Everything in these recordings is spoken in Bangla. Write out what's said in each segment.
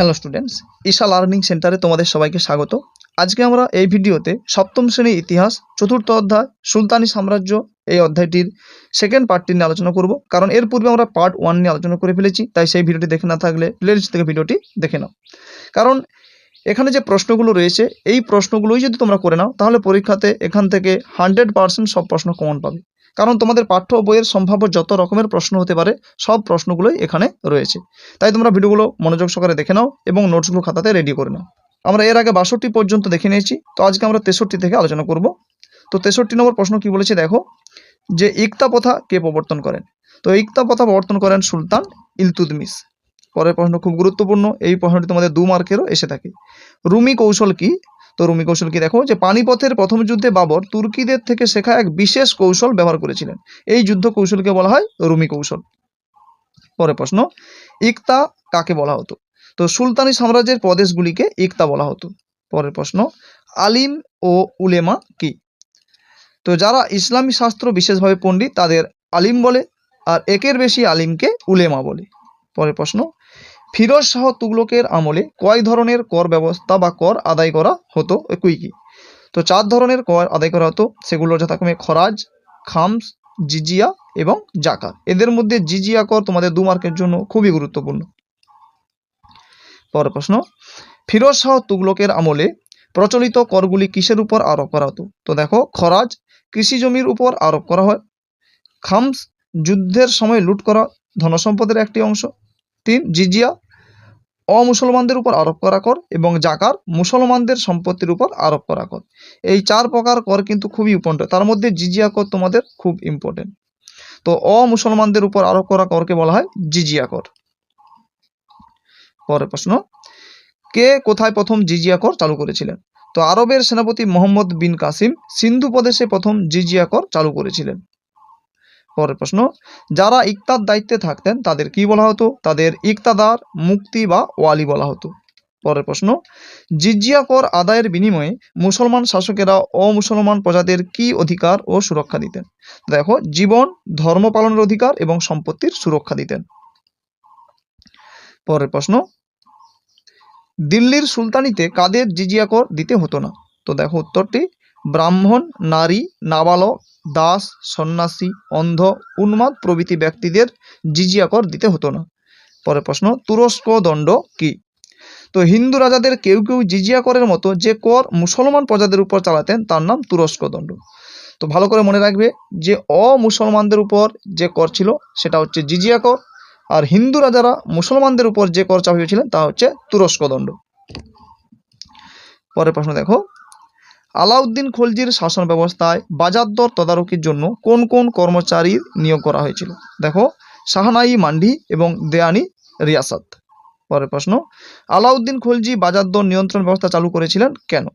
হ্যালো স্টুডেন্টস ঈশা লার্নিং সেন্টারে তোমাদের সবাইকে স্বাগত। আজকে আমরা এই ভিডিওতে সপ্তম শ্রেণির ইতিহাস, চতুর্থ অধ্যায়, সুলতানি সাম্রাজ্য এই অধ্যায়টির সেকেন্ড পার্টটি নিয়ে আলোচনা করব। কারণ এর পূর্বে আমরা পার্ট ওয়ান নিয়ে আলোচনা করে ফেলেছি, তাই সেই ভিডিওটি দেখে না থাকলে প্লেলিস্ট থেকে ভিডিওটি দেখে নাও। কারণ এখানে যে প্রশ্নগুলো রয়েছে, এই প্রশ্নগুলোই যদি তোমরা করে নাও, তাহলে পরীক্ষাতে এখান থেকে হান্ড্রেড পার্সেন্ট সব প্রশ্ন কমন পাবে। কারণ তোমাদের পাঠ্য বইয়ের সম্ভাব্য যত রকমের প্রশ্ন হতে পারে, সব প্রশ্নগুলোই এখানে রয়েছে। তাই তোমরা ভিডিওগুলো মনোযোগ সহকারে দেখে নাও এবং নোটসগুলো খাতাতে রেডি করে নাও। আমরা এর আগে বাষট্টি পর্যন্ত দেখে নিয়েছি, তো আজকে আমরা তেষট্টি থেকে আলোচনা করব। তো তেষট্টি নম্বর প্রশ্ন কি বলেছে দেখো, যে ইকতা প্রথা কে প্রবর্তন করেন? তো ইকতা প্রথা প্রবর্তন করেন সুলতান ইলতুদমিস পরের প্রশ্ন খুব গুরুত্বপূর্ণ, এই প্রশ্নটি তোমাদের দু মার্কেরও এসে থাকে। রুমি কৌশল কি? তো রুমি কৌশল কি? দেখো যে পানিপথের প্রথম যুদ্ধে বাবর তুর্কিদের থেকে শেখা এক বিশেষ কৌশল ব্যবহার করেছিলেন। এই যুদ্ধ কৌশলকে বলা হয় রুমি কৌশল। পরের প্রশ্ন, ইকতা কাকে বলা হতো? তো সুলতানি সাম্রাজ্যের প্রদেশগুলিকে ইকতা বলা হতো। পরের প্রশ্ন, আলিম ও উলেমা কি? তো যারা ইসলামী শাস্ত্র বিশেষভাবে পণ্ডিত তাদের আলিম বলে আর একের বেশি আলিমকে উলেমা বলে। পরের প্রশ্ন ফিরোজ শাহ তুগলকের আমলে কয় ধরনের কর ব্যবস্থা বা কর আদায় করা হতো একই কি? তো চার ধরনের কর আদায় করা হতো, সেগুলো যথাক্রমে খরাজ, খামস, জিজিয়া এবং জাকাত। এদের মধ্যে জিজিয়া কর তোমাদের দু মার্কের জন্য খুবই গুরুত্বপূর্ণ। পরের প্রশ্ন, ফিরোজ শাহ তুগলকের আমলে প্রচলিত করগুলি কিসের উপর আরোপ করা হতো? তো দেখো, খরাজ, কৃষি জমির উপর আরোপ করা হয়, খামস, যুদ্ধের সময় লুট করা ধনসম্পদের একটি অংশ তিন জিজিয়া, অমুসলমানদের উপর আরোপ করা কর এবং জাকার মুসলমানদের সম্পত্তির উপর আরোপ করা কর। এই চার প্রকার কর কিন্তু খুবই ইম্পর্টেন্ট তার মধ্যে জিজিয়া কর তোমাদের খুব ইম্পর্টেন্ট তো অমুসলমানদের উপর আরোপ করা করকে বলা হয় জিজিয়া কর। পরের প্রশ্ন, কে কোথায় প্রথম জিজিয়া কর চালু করেছিলেন? তো আরবের সেনাপতি মোহাম্মদ বিন কাসিম সিন্ধু প্রদেশে প্রথম জিজিয়া কর চালু করেছিলেন। পরের প্রশ্ন, যারা ইকতার দায়িত্বে থাকতেন তাদের কি বলা হতো? তাদের ইকতাদার, মুক্তি বা ওয়ালি বলা হতো। পরের প্রশ্ন, জিজিয়া কর আদায়ের বিনিময়ে মুসলমান শাসকেরা অমুসলমান প্রজাদের কি অধিকার ও সুরক্ষা দিতেন? দেখো, জীবন, ধর্ম পালনের অধিকার এবং সম্পত্তির সুরক্ষা দিতেন। পরের প্রশ্ন, দিল্লির সুলতানিতে কাদের জিজিয়া কর দিতে হতো না? তো দেখো উত্তরটি ব্রাহ্মণ, নারী, নাবালক, দাস, সন্ন্যাসী, অন্ধ, উন্মাদ প্রভৃতি ব্যক্তিদের জিজিয়া কর দিতে হতো না। পরের প্রশ্ন, তুরস্ক দণ্ড কি? তো হিন্দু রাজাদের কেউ কেউ জিজিয়া করের মতো যে কর মুসলমান প্রজাদের উপর চালাতেন, তার নাম তুরস্ক দণ্ড। তো ভালো করে মনে রাখবে যে, অমুসলমানদের উপর যে কর ছিল, সেটা হচ্ছে জিজিয়া কর আর হিন্দু রাজারা মুসলমানদের উপর যে কর চাপিয়েছিলেন, তা হচ্ছে তুরস্ক দণ্ড। পরের প্রশ্ন দেখো আলাউদ্দিন খলজির শাসন ব্যবস্থায় বাজার দর তদারকির জন্য কোন কোন কর্মচারীর নিয়োগ করা হয়েছিল? দেখো শাহনাই মান্ডি এবং দেয়ানি রিয়াসাত। পরের প্রশ্ন, আলাউদ্দিন খলজি বাজার দর নিয়ন্ত্রণ ব্যবস্থা চালু করেছিলেন কেন?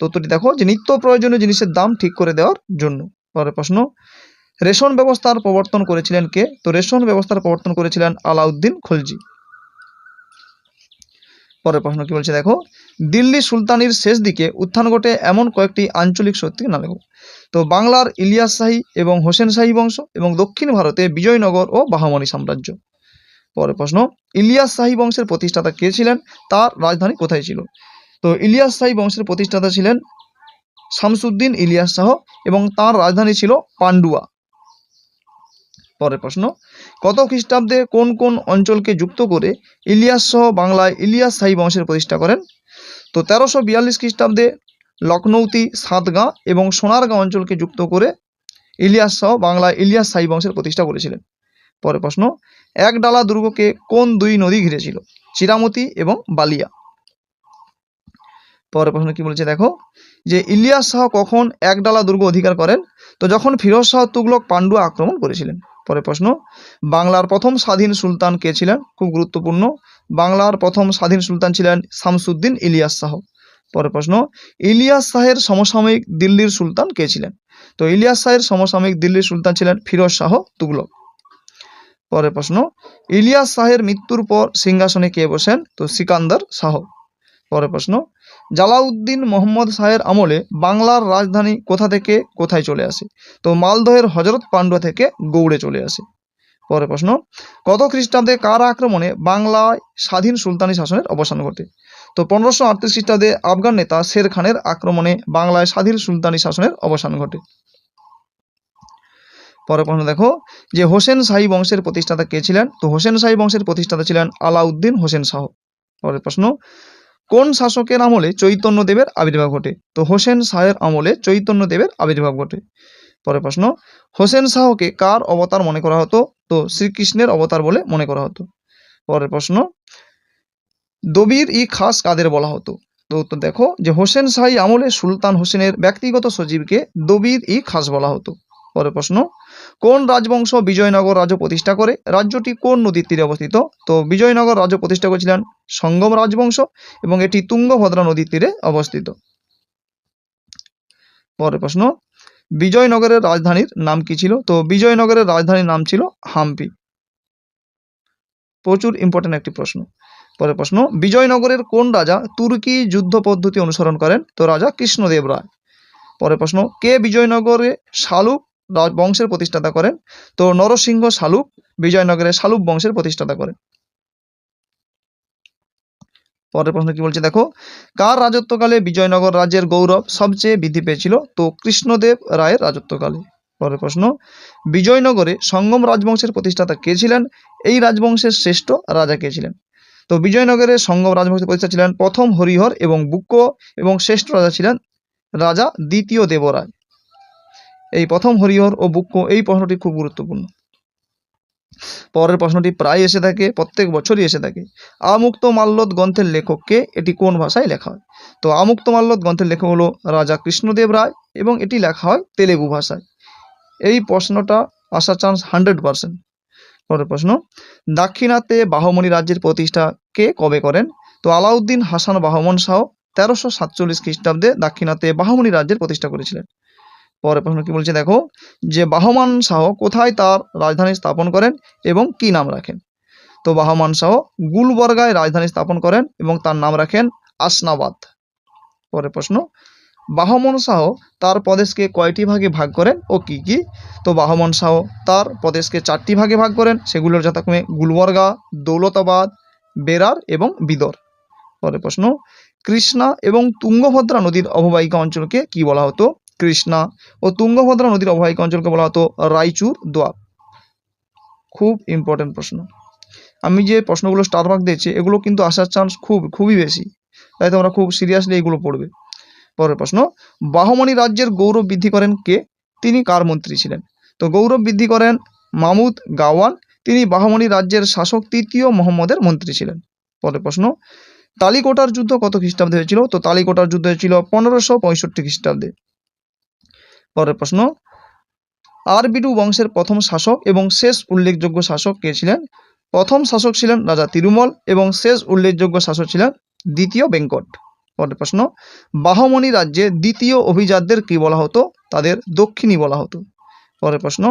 তো উত্তরটি দেখো, যে নিত্য প্রয়োজনীয় জিনিসের দাম ঠিক করে দেওয়ার জন্য। পরের প্রশ্ন, রেশন ব্যবস্থার প্রবর্তন করেছিলেন কে? তো রেশন ব্যবস্থার প্রবর্তন করেছিলেন আলাউদ্দিন খলজি। পরের প্রশ্ন কি বলছে? দেখো, দিল্লি সুলতানির শেষ দিকে উত্থান ঘটে এমন কয়েকটি আঞ্চলিক শক্তি না লেখো তো বাংলার ইলিয়াস শাহী এবং হোসেন শাহী বংশ এবং দক্ষিণ ভারতে বিজয়নগর ও বাহমনি সাম্রাজ্য। পরের প্রশ্ন, ইলিয়াস শাহী বংশের প্রতিষ্ঠাতা কে ছিলেন? তার রাজধানী কোথায় ছিল? তো ইলিয়াস শাহী বংশের প্রতিষ্ঠাতা ছিলেন শামসুদ্দিন ইলিয়াস শাহ এবং তার রাজধানী ছিল পান্ডুয়া। পরের প্রশ্ন, কত খ্রিস্টাব্দে কোন কোন অঞ্চলকে যুক্ত করে ইলিয়াস সহ বাংলায় ইলিয়াস শাহী বংশের প্রতিষ্ঠা করেন? তো তেরোশো বিয়াল্লিশ খ্রিস্টাব্দে লখনৌতি, সাতগাঁ এবং সোনারগাঁ অঞ্চলকে যুক্ত করে ইলিয়াস সহ বাংলায় ইলিয়াস শাহী বংশের প্রতিষ্ঠা করেছিলেন। পরের প্রশ্ন, এক ডালা দুর্গকে কোন দুই নদী ঘিরেছিল, চিরামতি এবং বালিয়া? পরের প্রশ্ন কি বলছে দেখো, যে ইলিয়াস শাহ কখন একডালা দুর্গ অধিকার করেন? তো যখন ফিরোজ শাহ তুগলক পান্ডুয়া আক্রমণ করেছিলেন। পরের প্রশ্ন, বাংলার প্রথম স্বাধীন সুলতান কে ছিলেন? খুব গুরুত্বপূর্ণ। বাংলার প্রথম স্বাধীন সুলতান ছিলেন শামসুদ্দিন ইলিয়াস শাহ। পরের প্রশ্ন, ইলিয়াস শাহের সমসাময়িক দিল্লির সুলতান কে ছিলেন? তো ইলিয়াস শাহের সমসাময়িক দিল্লির সুলতান ছিলেন ফিরোজ শাহ তুগলক। পরের প্রশ্ন, ইলিয়াস শাহের মৃত্যুর পর সিংহাসনে কে বসেন? তো সিকান্দার শাহ। পরের প্রশ্ন জালাউদ্দিন মোহাম্মদ শাহের আমলে বাংলার রাজধানী কোথা থেকে কোথায় চলে আসে? তো মালদহের হজরত পান্ডুয়া থেকে গৌড়ে চলে আসে। পরের প্রশ্ন, কত খ্রিস্টাব্দে কার আক্রমণে বাংলায় স্বাধীন সুলতানি শাসনের অবসান ঘটে? তো পনেরোশো আটত্রিশ খ্রিস্টাব্দে আফগান নেতা শের খানের আক্রমণে বাংলায় স্বাধীন সুলতানি শাসনের অবসান ঘটে। পরের প্রশ্ন দেখো, যে হোসেন শাহী বংশের প্রতিষ্ঠাতা কে ছিলেন? তো হোসেন শাহী বংশের প্রতিষ্ঠাতা ছিলেন আলাউদ্দিন হোসেন শাহ। পরের প্রশ্ন কোন শাসকের আমলে চৈতন্য দেবের আবির্ভাব ঘটে? তো হোসেন শাহের আমলে চৈতন্য দেবের আবির্ভাব ঘটে। পরের প্রশ্ন, হোসেন শাহকে কার অবতার মনে করা হতো? তো শ্রীকৃষ্ণের অবতার বলে মনে করা হতো। পরের প্রশ্ন, দবির ই খাস কাদের বলা হতো? তো উত্তর দেখো, যে হোসেন শাহী আমলে সুলতান হোসেনের ব্যক্তিগত সচিবকে দবির ই খাস বলা হতো। পরের প্রশ্ন কোন রাজবংশ বিজয়নগর রাজ্য প্রতিষ্ঠা করে? রাজ্যটি কোন নদীর তীরে অবস্থিত? তো বিজয়নগর রাজ্য প্রতিষ্ঠা করেছিলেন সঙ্গম রাজবংশ এবং এটি তুঙ্গভদ্রা নদীর তীরে অবস্থিত। পরের প্রশ্ন, বিজয়নগরের রাজধানীর নাম কি ছিল? তো বিজয়নগরের রাজধানীর নাম ছিল হাম্পি। প্রচুর ইম্পর্টেন্ট একটি প্রশ্ন। পরের প্রশ্ন, বিজয়নগরের কোন রাজা তুর্কি যুদ্ধ পদ্ধতি অনুসরণ করেন? তো রাজা কৃষ্ণদেব রায়। পরের প্রশ্ন, কে বিজয়নগরে শালুক বংশের প্রতিষ্ঠাতা করেন। তো নরসিংহ শালুক বিজয়নগরে শালুক বংশের প্রতিষ্ঠাতা করেন। পরের প্রশ্ন কি বলছে? দেখো, কার রাজত্বকালে বিজয়নগর রাজ্যের গৌরব সবচেয়ে বৃদ্ধি পেয়েছিল? তো কৃষ্ণদেব রায়ের রাজত্বকালে। পরের প্রশ্ন, বিজয়নগরে সঙ্গম রাজবংশের প্রতিষ্ঠাতা কে ছিলেন? এই রাজবংশের শ্রেষ্ঠ রাজা কে ছিলেন? তো বিজয়নগরে সঙ্গম রাজবংশের প্রতিষ্ঠাতা ছিলেন প্রথম হরিহর এবং বুক্ক এবং শ্রেষ্ঠ রাজা ছিলেন রাজা দ্বিতীয় দেবরায়। এই প্রথম হরিহর ও বুক্ক, এই প্রশ্নটি খুব গুরুত্বপূর্ণ। পরের প্রশ্নটি প্রায় এসে থাকে, প্রত্যেক বছরই এসে থাকে। আমুক্ত মাল্যদ গ্রন্থের লেখককে এটি কোন ভাষায় লেখা হয়? তো আমুক্ত মাল্যদ গ্রন্থের লেখক হলো রাজা কৃষ্ণদেব রায় এবং এটি লেখা হয় তেলেগু ভাষায়। এই প্রশ্নটা আসার চান্স হান্ড্রেড পার্সেন্ট। পরের প্রশ্ন দাক্ষিণাতে বাহমনি রাজ্যের প্রতিষ্ঠা কে কবে করেন? তো আলাউদ্দিন হাসান বাহমন শাহ তেরোশো সাতচল্লিশ খ্রিস্টাব্দে দাক্ষিণাতে বাহমনি রাজ্যের প্রতিষ্ঠা করেছিলেন। পরের প্রশ্ন কি বলছে, দেখো, যে বাহমান শাহ কোথায় তার রাজধানী স্থাপন করেন এবং কি নাম রাখেন? তো বাহমান শাহ গুলবর্গায় রাজধানী স্থাপন করেন এবং তার নাম রাখেন আসনাবাদ। পরের প্রশ্ন, বাহমন শাহ তার প্রদেশকে কয়টি ভাগে ভাগ করেন ও কি কি? তো বাহমন শাহ তার প্রদেশকে চারটি ভাগে ভাগ করেন, সেগুলোর যথাক্রমে গুলবর্গা, দৌলতাবাদ, বেরার এবং বিদর। পরের প্রশ্ন, কৃষ্ণা এবং তুঙ্গভদ্রা নদীর অববাহিকা অঞ্চলকে কি বলা হতো? কৃষ্ণা ও তুঙ্গভদ্রা নদীর অববাহিকা অঞ্চলকে বলা হতো রায়চুর দোয়াব। খুব ইম্পর্টেন্ট প্রশ্ন। আমি যে প্রশ্নগুলো স্টার মার্ক দিয়েছি, এগুলো কিন্তু আসার চান্স খুব, খুবই বেশি। তাই তোমরা খুব সিরিয়াসলি এগুলো পড়বে। পরের প্রশ্ন বাহমনি রাজ্যের গৌরব বৃদ্ধি করেন কে? তিনি কার মন্ত্রী ছিলেন? তো গৌরব বৃদ্ধি করেন মামুদ গাওয়ান তিনি বাহমনি রাজ্যের শাসক তৃতীয় মোহাম্মদের মন্ত্রী ছিলেন। পরের প্রশ্ন, তালিকোটার যুদ্ধ কত খ্রিস্টাব্দে হয়েছিল? তো তালিকোটার যুদ্ধ হয়েছিল পনেরোশো পঁয়ষট্টি খ্রিস্টাব্দে। পরের প্রশ্ন। আরবিডু বংশের প্রথম শাসক এবং শেষ উল্লেখযোগ্য শাসক কে ছিলেন? প্রথম শাসক ছিলেন রাজা তিরুমল এবং শেষ উল্লেখযোগ্য শাসক ছিলেন দ্বিতীয় বেঙ্কট। পরের প্রশ্ন, বাহমণি রাজ্যে দ্বিতীয় অভিজাতদের কি বলা হতো? তাদের দক্ষিণী বলা হতো। পরের প্রশ্ন,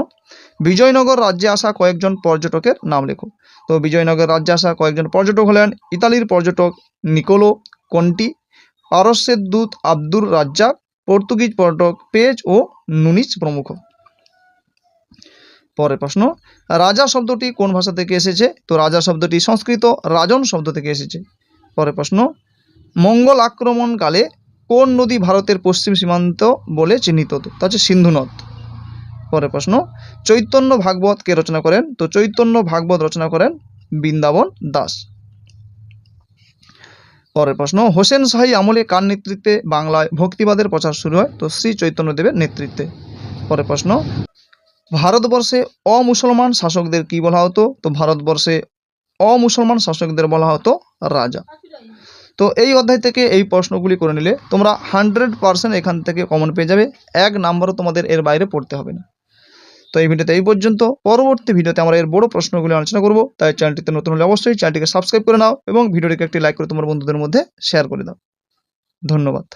বিজয়নগর রাজ্যে আসা কয়েকজন পর্যটকের নাম লেখো। তো বিজয়নগর রাজ্যে আসা কয়েকজন পর্যটক হলেন ইতালির পর্যটক নিকোলো কন্টি, পারস্যের দূত আব্দুর রাজ্জাক পর্তুগিজ পর্যটক পেজ ও নুনিজ প্রমুখ। পরের প্রশ্ন, রাজা শব্দটি কোন ভাষা থেকে এসেছে? তো রাজা শব্দটি সংস্কৃত রাজন শব্দ থেকে এসেছে। পরের প্রশ্ন, মঙ্গল আক্রমণকালে কোন নদী ভারতের পশ্চিম সীমান্ত বলে চিহ্নিত? হতো তা হচ্ছে সিন্ধু নদ। পরের প্রশ্ন, চৈতন্য ভাগবত কে রচনা করেন? তো চৈতন্য ভাগবত রচনা করেন বৃন্দাবন দাস। পরের প্রশ্ন, হোসেন শাহী আমলে কার নেতৃত্বে বাংলায় ভক্তিবাদের প্রচার শুরু হয়? তো শ্রী চৈতন্যদেবের নেতৃত্বে। পরের প্রশ্ন, ভারতবর্ষে অমুসলমান শাসকদের কি বলা হতো? তো ভারতবর্ষে অমুসলমান শাসকদের বলা হতো রাজা। তো এই অধ্যায় থেকে এই প্রশ্নগুলি করে নিলে তোমরা হান্ড্রেড পার্সেন্ট এখান থেকে কমন পেয়ে যাবে। এক নাম্বারও তোমাদের এর বাইরে পড়তে হবে না। তো এই ভিডিওতে এই পর্যন্ত। পরবর্তী ভিডিওতে আমরা এর বড় প্রশ্নগুলি আলোচনা করব। তাই চ্যানেলটিতে নতুন হলে অবশ্যই চ্যানেলটিকে সাবস্ক্রাইব করে নাও এবং ভিডিওটিকে একটি লাইক করে তোমার বন্ধুদের মধ্যে শেয়ার করে দাও। ধন্যবাদ।